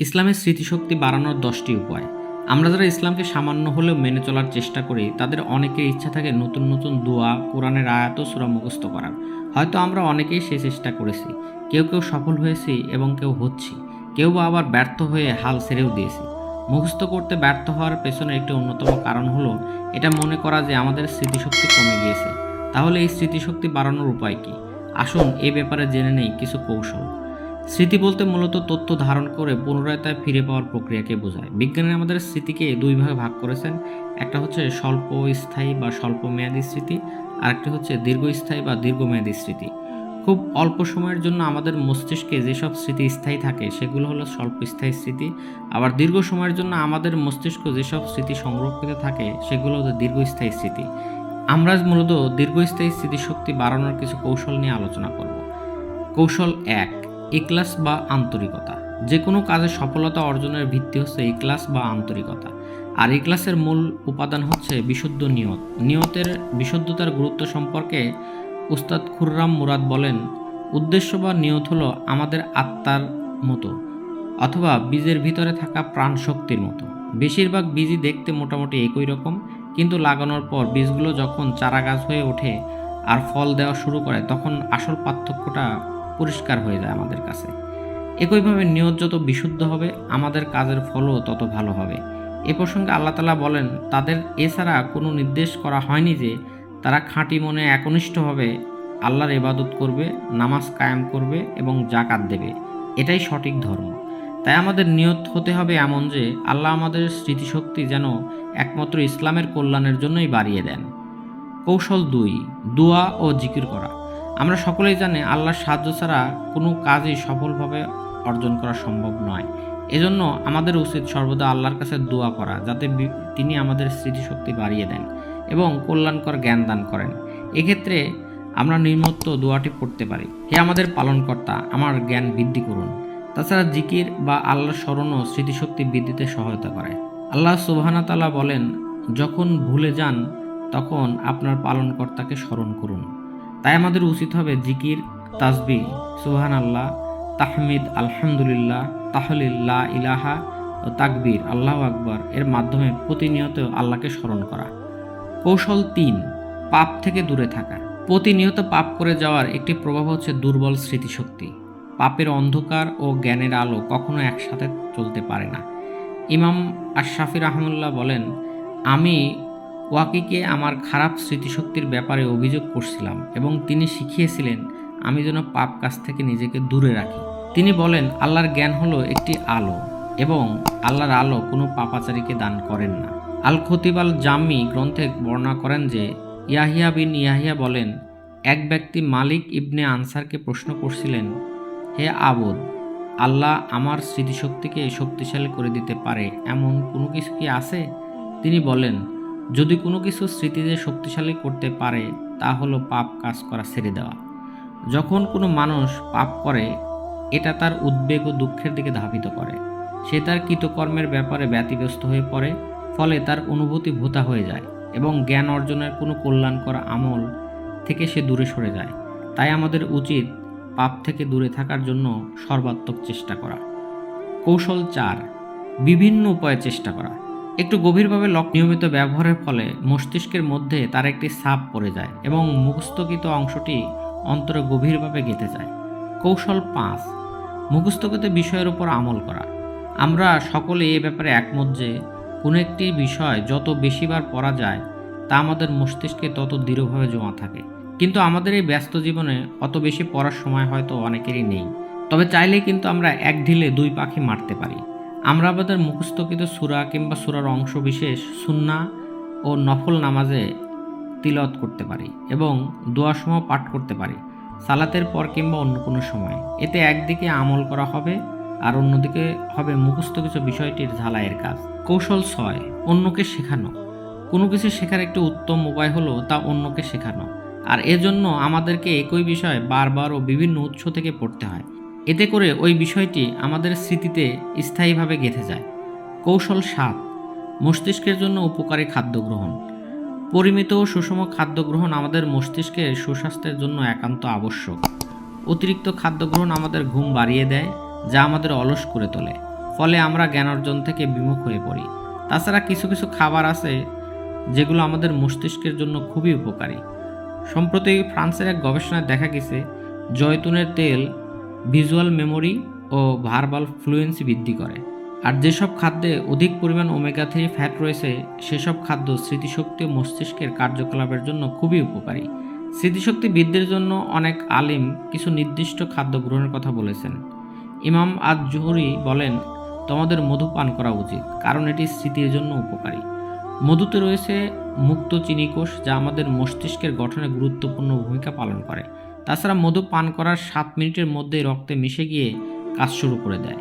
ইসলামের স্মৃতিশক্তি বাড়ানোর দশটি উপায়। আমরা যারা ইসলামকে সামান্য হলেও মেনে চলার চেষ্টা করি, তাদের অনেকের ইচ্ছা থাকে নতুন নতুন দোয়া, কোরআনের আয়াত সুরা মুখস্থ করার। হয়তো আমরা অনেকেই সে চেষ্টা করেছি। কেউ কেউ সফল হয়েছি এবং কেউ হচ্ছি। কেউ বা আবার ব্যর্থ হয়ে হাল ছেড়েও দিয়েছি। মুখস্থ করতে ব্যর্থ হওয়ার পেছনে একটি অন্যতম কারণ হলো, এটা মনে করা যে আমাদের স্মৃতিশক্তি কমে গিয়েছে। তাহলে এই স্মৃতিশক্তি বাড়ানোর উপায় কি? আসুন এ ব্যাপারে জেনে নেই কিছু কৌশল। স্মৃতি বলতে মূলত তথ্য ধারণ করে পুনরায় তা ফিরে পাওয়ার প্রক্রিয়াকে বোঝায়। বিজ্ঞানী আমাদের স্মৃতিকে দুই ভাগে ভাগ করেছেন। একটা হচ্ছে স্বল্প স্থায়ী বা স্বল্প মেয়াদী স্মৃতি আর একটি হচ্ছে দীর্ঘস্থায়ী বা দীর্ঘমেয়াদী স্মৃতি। খুব অল্প সময়ের জন্য আমাদের মস্তিষ্কে যেসব স্মৃতি স্থায়ী থাকে, সেগুলো হলো স্বল্পস্থায়ী স্মৃতি। আবার দীর্ঘ সময়ের জন্য আমাদের মস্তিষ্ক যেসব স্মৃতি সংরক্ষিত থাকে, সেগুলো হলো দীর্ঘস্থায়ী স্মৃতি। আমরা মূলত দীর্ঘস্থায়ী স্মৃতিশক্তি বাড়ানোর কিছু কৌশল নিয়ে আলোচনা করব। কৌশল এক ইকলাস বা আন্তরিকতা। যে কোনো কাজে সফলতা অর্জনের ভিত্তি হচ্ছে এক্লাস বা আন্তরিকতা। আর এক্লাসের মূল উপাদান হচ্ছে বিশুদ্ধ নিয়ত। নিয়তের বিশুদ্ধতার গুরুত্ব সম্পর্কে উস্তাদ খুররাম মুরাদ বলেন, উদ্দেশ্য বা নিয়ত হলো আমাদের আত্মার মতো অথবা বীজের ভিতরে থাকা প্রাণ শক্তির মতো। বেশিরভাগ বীজই দেখতে মোটামুটি একই রকম, কিন্তু লাগানোর পর বীজগুলো যখন চারা গাছ হয়ে ওঠে আর ফল দেওয়া শুরু করে, তখন আসল পার্থক্যটা পরিষ্কার হয়ে যায় আমাদের কাছে। একইভাবে নিয়ত যত বিশুদ্ধ হবে, আমাদের কাজের ফলও তত ভালো হবে। এ প্রসঙ্গে আল্লাহ তালা বলেন, তাদের এছাড়া কোনো নির্দেশ করা হয়নি যে তারা খাঁটি মনে একনিষ্ঠভাবে আল্লাহর ইবাদত করবে, নামাজ কায়েম করবে এবং জাকাত দেবে। এটাই সঠিক ধর্ম। তাই আমাদের নিয়ত হতে হবে এমন যে আল্লাহ আমাদের স্মৃতিশক্তি যেন একমাত্র ইসলামের কল্যাণের জন্যই বাড়িয়ে দেন। কৌশল দুই, দোয়া ও জিকির করা। আমরা সকলেই জানি আল্লাহর সাহায্য ছাড়া কোনো কাজই সফলভাবে অর্জন করা সম্ভব নয়। এজন্য আমাদের উচিত সর্বদা আল্লাহর কাছে দোয়া করা, যাতে তিনি আমাদের স্মৃতিশক্তি বাড়িয়ে দেন এবং কল্যাণকর জ্ঞান দান করেন। এক্ষেত্রে আমরা নির্মত্ত দোয়াটি পড়তে পারি, হে আমাদের পালনকর্তা, আমার জ্ঞান বৃদ্ধি করুন। তাছাড়া জিকির বা আল্লাহর স্মরণও স্মৃতিশক্তি বৃদ্ধিতে সহায়তা করে। আল্লাহ সুবহানা তাআলা বলেন, যখন ভুলে যান, তখন আপনার পালনকর্তাকে স্মরণ করুন। তাই আমাদের উচিত হবে জিকির তাসবি সুবহান আল্লাহ তাহমিদ, আলহামদুলিল্লাহ তাহলিল্লাহ ইলাহা ও তাকবীর, আল্লাহ আকবর, এর মাধ্যমে প্রতিনিয়ত আল্লাহকে স্মরণ করা। কৌশল তিন, পাপ থেকে দূরে থাকা। প্রতিনিয়ত পাপ করে যাওয়ার একটি প্রভাব হচ্ছে দুর্বল স্মৃতিশক্তি। পাপের অন্ধকার ও জ্ঞানের আলো কখনো একসাথে চলতে পারে না। ইমাম আশরাফি রহমুল্লাহ বলেন, আমি ওয়াকিকে আমার খারাপ স্মৃতিশক্তির ব্যাপারে অভিযোগ করছিলাম এবং তিনি শিখিয়েছিলেন, আমি যেন পাপ কাজ থেকে নিজেকে দূরে রাখি। তিনি বলেন, আল্লাহর জ্ঞান হলো একটি আলো এবং আল্লাহর আলো কোনো পাপাচারীকে দান করেন না। আল খতিব আল জামি গ্রন্থে বর্ণনা করেন যে, ইয়াহিয়া বিন ইয়াহিয়া বলেন, এক ব্যক্তি মালিক ইবনে আনসারকে প্রশ্ন করছিলেন, হে আবদ, আল্লাহ আমার স্মৃতিশক্তিকে শক্তিশালী করে দিতে পারে এমন কোনো কিছু কি আছে? তিনি বলেন যদি কোনো কিছু স্মৃতিতে শক্তিশালী করতে পারে, তা হলো পাপ কাজ করা ছেড়ে দেওয়া। যখন কোনো মানুষ পাপ করে, এটা তার উদ্বেগ ও দুঃখের দিকে ধাবিত করে। সে তার কৃতকর্মের ব্যাপারে ব্যতিব্যস্ত হয়ে পড়ে, ফলে তার অনুভূতি ভোতা হয়ে যায় এবং জ্ঞান অর্জনের কোনো কল্যাণকর আমল থেকে সে দূরে সরে যায়। তাই আমাদের উচিত পাপ থেকে দূরে থাকার জন্য সর্বাত্মক চেষ্টা করা। কৌশল চার, বিভিন্ন উপায়ে চেষ্টা করা। একটু গভীরভাবে লক নিয়মিত ব্যবহারের ফলে মস্তিষ্কের মধ্যে তার একটি ছাপ পড়ে যায় এবং মুখস্থকৃত অংশটি অন্তরে গভীরভাবে গেঁথে যায়। কৌশল পাঁচ, মুখস্থকৃত বিষয়ের উপর আমল করা। আমরা সকলে এ ব্যাপারে একমত যে, কোনো একটি বিষয় যত বেশিবার পড়া যায়, তা আমাদের মস্তিষ্কে তত দৃঢ়ভাবে জমা থাকে। কিন্তু আমাদের এই ব্যস্ত জীবনে অত বেশি পড়ার সময় হয়তো অনেকেরই নেই। তবে চাইলেই কিন্তু আমরা এক ঢিলে দুই পাখি মারতে পারি। আমরা আমাদের মুখস্থকৃত সুরা কিংবা সুরার অংশ বিশেষ সুন্না ও নফল নামাজে তিলত করতে পারি এবং দোয়াসমূহ পাঠ করতে পারি, সালাতের পর কিংবা অন্য কোনো সময়। এতে একদিকে আমল করা হবে আর অন্যদিকে হবে মুখস্থ কিছু বিষয়টির ঝালাইয়ের কাজ। কৌশল ছয়, অন্যকে শেখানো। কোনো কিছু শেখার একটি উত্তম উপায় হলো তা অন্যকে শেখানো। আর এজন্য আমাদেরকে একই বিষয় বারবার ও বিভিন্ন উৎস থেকে পড়তে হয়। এতে করে ওই বিষয়টি আমাদের স্মৃতিতে স্থায়ীভাবে গেঁথে যায়। কৌশল সাত, মস্তিষ্কের জন্য উপকারী খাদ্য গ্রহণ। পরিমিত ও সুষম খাদ্য গ্রহণ আমাদের মস্তিষ্কের সুস্বাস্থ্যের জন্য একান্ত আবশ্যক। অতিরিক্ত খাদ্য গ্রহণ আমাদের ঘুম বাড়িয়ে দেয়, যা আমাদের অলস করে তোলে। ফলে আমরা জ্ঞান অর্জন থেকে বিমুখ হয়ে পড়ি। তাছাড়া কিছু কিছু খাবার আছে, যেগুলো আমাদের মস্তিষ্কের জন্য খুবই উপকারী। সম্প্রতি ফ্রান্সের এক গবেষণায় দেখা গেছে, জয়তুনের তেল ভিজুয়াল মেমোরি ও ভার্বাল ফ্লুয়েন্সি বৃদ্ধি করে। আর যেসব খাদ্যে অধিক পরিমাণ ওমেগা থ্রি ফ্যাট রয়েছে, সেসব খাদ্য স্মৃতিশক্তি ও মস্তিষ্কের কার্যকলাপের জন্য খুবই উপকারী। স্মৃতিশক্তি বৃদ্ধির জন্য অনেক আলিম কিছু নির্দিষ্ট খাদ্য গ্রহণের কথা বলেছেন। ইমাম আজ জুহরি বলেন, তোমাদের মধু পান করা উচিত, কারণ এটি স্মৃতির জন্য উপকারী। মধুতে রয়েছে মুক্ত চিনিকোষ, যা আমাদের মস্তিষ্কের গঠনে গুরুত্বপূর্ণ ভূমিকা পালন করে। তাছাড়া মধু পান করার সাত মিনিটের মধ্যেই রক্তে মিশে গিয়ে কাজ শুরু করে দেয়।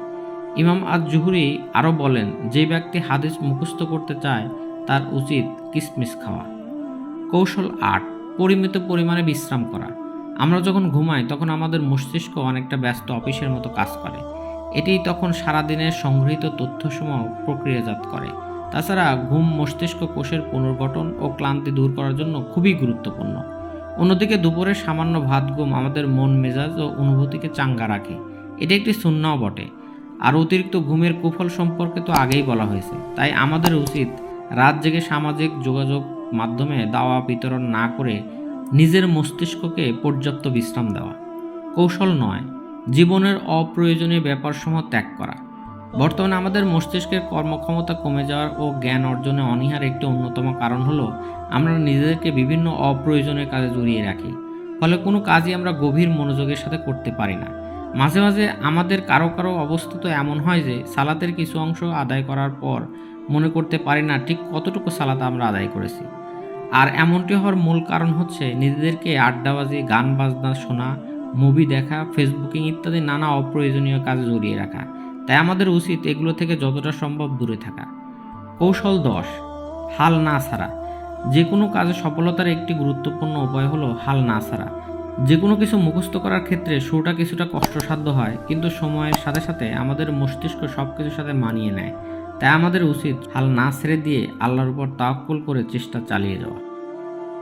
ইমাম আজ জুহুরি আরও বলেন, যে ব্যক্তি হাদিস মুখস্থ করতে চায়, তার উচিত কিসমিস খাওয়া। কৌশল আট, পরিমিত পরিমাণে বিশ্রাম করা। আমরা যখন ঘুমাই, তখন আমাদের মস্তিষ্ক অনেকটা ব্যস্ত অফিসের মতো কাজ করে। এটি তখন সারাদিনের সংগৃহীত তথ্যসমূহ প্রক্রিয়াজাত করে। তাছাড়া ঘুম, মস্তিষ্ক কোষের পুনর্গঠন ও ক্লান্তি দূর করার জন্য খুবই গুরুত্বপূর্ণ। অন্যদিকে দুপুরে সামান্য ভাত ঘুম আমাদের মন, মেজাজ ও অনুভূতিকে চাঙ্গা রাখে। এটি একটি শূন্যও বটে। আর অতিরিক্ত ঘুমের কুফল সম্পর্কে তো আগেই বলা হয়েছে। তাই আমাদের উচিত রাত জেগে সামাজিক যোগাযোগ মাধ্যমে দাওয়া বিতরণ না করে নিজের মস্তিষ্ককে পর্যাপ্ত বিশ্রাম দেওয়া। কৌশল নয়, জীবনের অপ্রয়োজনীয় ব্যাপারসমূহ ত্যাগ করা। বর্তমানে আমাদের মস্তিষ্কের কর্মক্ষমতা কমে যাওয়ার ও জ্ঞান অর্জনে অনীহার একটি অন্যতম কারণ হলো, আমরা নিজেদেরকে বিভিন্ন অপ্রয়োজনীয় কাজে জড়িয়ে রাখি। ফলে কোনো কাজই আমরা গভীর মনোযোগের সাথে করতে পারি না। মাঝে মাঝে আমাদের কারও কারও অবস্থা তো এমন হয় যে, সালাতের কিছু অংশ আদায় করার পর মনে করতে পারি না ঠিক কতটুকু সালাত আমরা আদায় করেছি। আর এমনটি হওয়ার মূল কারণ হচ্ছে নিজেদেরকে আড্ডাবাজি, গান বাজনা, শোনা, মুভি দেখা, ফেসবুকিং ইত্যাদি নানা অপ্রয়োজনীয় কাজে জড়িয়ে রাখা। তাই আমাদের উচিত এগুলো থেকে যতটা সম্ভব দূরে থাকা। কৌশল দশ, হাল না ছাড়া। যে কোনো কাজে সফলতার একটি গুরুত্বপূর্ণ উপায় হলো হাল না ছাড়া। যে কোনো কিছু মুখস্থ করার ক্ষেত্রে শুরুটা কিছুটা কষ্টসাধ্য হয়, কিন্তু সময়ের সাথে সাথে আমাদের মস্তিষ্ক সব কিছুর সাথে মানিয়ে নেয়। তাই আমাদের উচিত হাল না ছেড়ে দিয়ে আল্লাহর উপর তাওয়াক্কুল করে চেষ্টা চালিয়ে যাওয়া।